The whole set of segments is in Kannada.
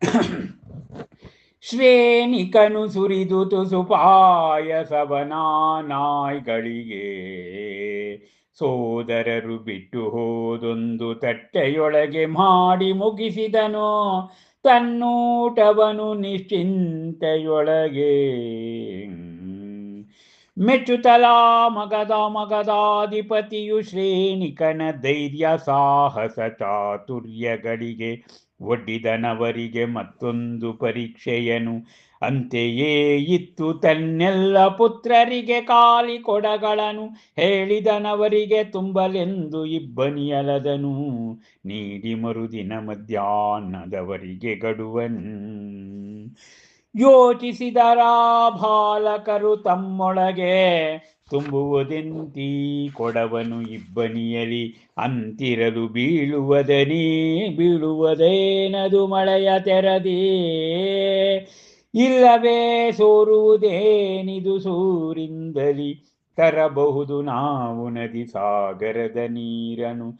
ಶ್ರೇಣಿಕನು ಸುರಿದು ತುಸು ನಾಯ್ಗಳಿಗೆ ಸೋದರರು ಬಿಟ್ಟು ಹೋದೊಂದು ತಟ್ಟೆಯೊಳಗೆ ಮಾಡಿ ಮುಗಿಸಿದನು. ತನ್ನೂಟವನು ನಿಶ್ಚಿಂತೆಯೊಳಗೆ. ಮೆಚ್ಚುತಲಾ ಮಗದ ಮಗದಾಧಿಪತಿಯು ಶ್ರೇಣಿಕನ ಧೈರ್ಯ ಸಾಹಸ ಚಾತುರ್ಯಗಳಿಗೆ ಒಡ್ಡಿದನವರಿಗೆ ಮತ್ತೊಂದು ಪರೀಕ್ಷೆಯನು. ಅಂತೆಯೇ ಇತ್ತು ತನ್ನೆಲ್ಲ ಪುತ್ರರಿಗೆ ಕಾಲಿ ಕೊಡಗಳನು. ಹೇಳಿದನವರಿಗೆ ತುಂಬಲೆಂದು ಇಬ್ಬನಿಯಲದನು. ನೀಡಿ ಮರುದಿನ ಮಧ್ಯಾಹ್ನದವರಿಗೆ ಗಡುವನ್. ಯೋಚಿಸಿದರ ಬಾಲಕರು ತಮ್ಮೊಳಗೆ ತುಂಬುವುದೆಂತೀ? ಕೊಡವನು ಇಬ್ಬನಿಯಲಿ, ಅಂತಿರಲು ಬೀಳುವುದನೇ, ಬೀಳುವುದೇನದು ಮಳೆಯ ತೆರದೇ? ಇಲ್ಲವೇ ಸೋರುವುದೇನಿದು ಸೂರಿಂದಲಿ, ತರಬಹುದು ನಾವು ನದಿ ಸಾಗರದ ನೀರನು.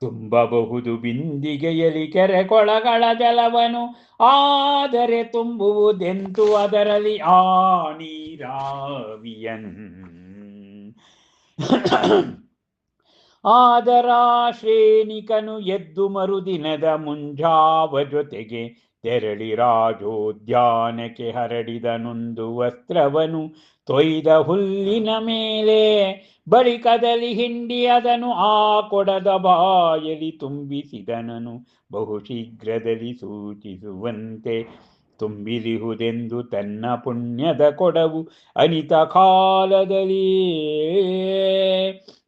ತುಂಬಬಹುದು ಬಿಂದಿಗೆಯಲಿ ಕೆರೆ ಕೊಳಗಳ ಜಲವನು. ಆದರೆ ತುಂಬುವುದೆಂತು ಅದರಲ್ಲಿ? ಆ ನೀರಾವಿಯನ್. ಆದರ ಶ್ರೇಣಿಕನು ಎದ್ದು ಮರುದಿನದ ಮುಂಜಾವ ಜೊತೆಗೆ ತೆರಳಿ ರಾಜೋದ್ಯಾನಕ್ಕೆ ಹರಡಿದನೊಂದು ವಸ್ತ್ರವನು ತೊಯ್ದ ಹುಲ್ಲಿನ ಮೇಲೆ. ಬಳಿಕದಲ್ಲಿ ಹಿಂಡಿ ಅದನು ಆ ಕೊಡದ ಬಾಯಲಿ ತುಂಬಿಸಿದನನು. ಬಹು ಶೀಘ್ರದಲ್ಲಿ ಸೂಚಿಸುವಂತೆ ತುಂಬಿರಿಹುದೆಂದು ತನ್ನ ಪುಣ್ಯದ ಕೊಡವು ಅನಿತ ಕಾಲದಲ್ಲಿ.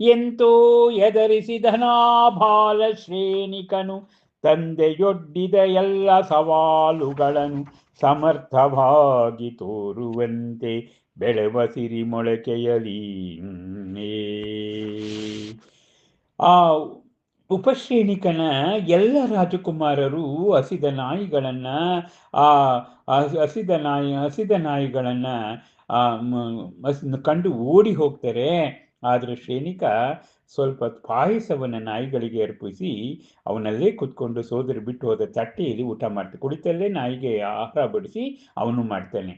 ಎಂತೋ ಎದರಿಸಿದನಾ ಬಾಲ ಶ್ರೇಣಿಕನು ತಂದೆಯೊಡ್ಡಿದ ಎಲ್ಲ ಸವಾಲುಗಳನ್ನು ಸಮರ್ಥವಾಗಿ ತೋರುವಂತೆ ಬೆಳೆವ ಸಿರಿ ಮೊಳಕೆಯಲಿ ಆ ಉಪಶ್ರೇಣಿಕನ ಎಲ್ಲ ರಾಜಕುಮಾರರು ಹಸಿದ ನಾಯಿಗಳನ್ನು, ಆ ಹಸಿದ ನಾಯಿ, ಹಸಿದ ನಾಯಿಗಳನ್ನು ಕಂಡು ಓಡಿ ಹೋಗ್ತಾರೆ. ಆದರೆ ಶ್ರೇಣಿಕ ಸ್ವಲ್ಪ ಪಾಯಸವನ್ನು ನಾಯಿಗಳಿಗೆ ಅರ್ಪಿಸಿ ಅವನಲ್ಲೇ ಕುತ್ಕೊಂಡು ಸೋದರಿ ಬಿಟ್ಟು ಹೋದ ತಟ್ಟೆಯಲ್ಲಿ ಊಟ ಮಾಡ್ತಾನೆ ಕುಳಿತಲ್ಲೇ ನಾಯಿಗೆ ಆಹಾರ ಬಡಿಸಿ ಅವನು ಮಾಡ್ತಾನೆ.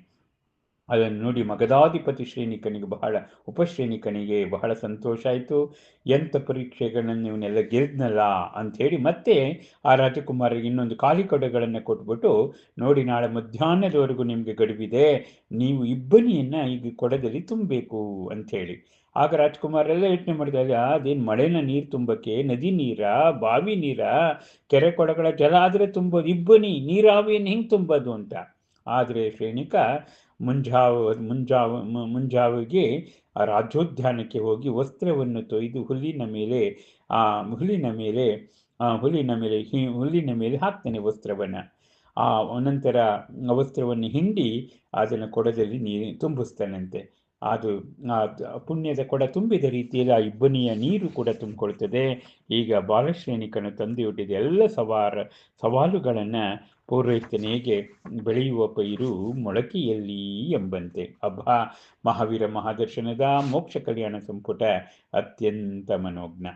ಅದನ್ನು ನೋಡಿ ಮಗಧಾಧಿಪತಿ ಶ್ರೇಣಿಕನಿಗೆ ಬಹಳ, ಉಪಶ್ರೇಣಿಕನಿಗೆ ಬಹಳ ಸಂತೋಷ ಆಯಿತು. ಎಂಥ ಪರೀಕ್ಷೆಗಳನ್ನು ಇವನ್ನೆಲ್ಲ ಗೆದ್ನಲ್ಲ ಅಂಥೇಳಿ ಮತ್ತೆ ಆ ರಾಜಕುಮಾರಿಗೆ ಇನ್ನೊಂದು ಖಾಲಿ ಕೊಡಗಳನ್ನು ಕೊಟ್ಬಿಟ್ಟು, ನೋಡಿ ನಾಳೆ ಮಧ್ಯಾಹ್ನದವರೆಗೂ ನಿಮಗೆ ಗಡುವಿದೆ, ನೀವು ಇಬ್ಬನಿಯನ್ನು ಈಗ ಕೊಡದಲ್ಲಿ ತುಂಬಬೇಕು ಅಂಥೇಳಿ. ಆಗ ರಾಜ್ಕುಮಾರೆಲ್ಲ ಯೋಚನೆ ಮಾಡಿದಾಗ ಅದೇನು ಮಳೆನ ನೀರು ತುಂಬಕ್ಕೆ, ನದಿ ನೀರ, ಬಾವಿ ನೀರ, ಕೆರೆ ಕೊಡಗಳ ಜಲ ಆದರೆ ತುಂಬೋದು, ಇಬ್ಬನಿ ನೀರಾವಿಯನ್ನು ಹೆಂಗೆ ತುಂಬೋದು ಅಂತ. ಆದರೆ ಶ್ರೇಣಿಕ ಮುಂಜಾವ ಮುಂಜಾವ, ಮುಂಜಾವಿಗೆ ಆ ರಾಜ್ಯೋದ್ಯಾನಕ್ಕೆ ಹೋಗಿ ವಸ್ತ್ರವನ್ನು ತೊಯ್ದು ಹುಲ್ಲಿನ ಮೇಲೆ, ಆ ಹುಲ್ಲಿನ ಮೇಲೆ, ಆ ಹುಲ್ಲಿನ ಮೇಲೆ ಹಿ, ಹುಲ್ಲಿನ ಮೇಲೆ ಹಾಕ್ತಾನೆ ವಸ್ತ್ರವನ್ನು. ಆ ನಂತರ ವಸ್ತ್ರವನ್ನು ಹಿಂಡಿ ಅದನ್ನು ಕೊಡದಲ್ಲಿ ನೀರು ತುಂಬಿಸ್ತಾನಂತೆ. ಅದು ಪುಣ್ಯದ ಕೊಡ ತುಂಬಿದ ರೀತಿಯಲ್ಲಿ ಆ ಇಬ್ಬನಿಯ ನೀರು ಕೂಡ ತುಂಬಿಕೊಳ್ತದೆ ಈಗ ಬಾಲಶ್ರೇಣಿಕನು ತಂದೆಯೊಡ್ಡಿದ ಎಲ್ಲ ಸವಾರ, ಸವಾಲುಗಳನ್ನು ಪೂರೈತನೆಗೆ ಬೆಳೆಯುವ ಪೈರು ಮೊಳಕೆಯಲ್ಲಿ ಎಂಬಂತೆ. ಅಬ್ಬ, ಮಹಾವೀರ ಮಹಾದರ್ಶನದ ಮೋಕ್ಷ ಕಲ್ಯಾಣ ಸಂಪುಟ ಅತ್ಯಂತ ಮನೋಜ್ಞ.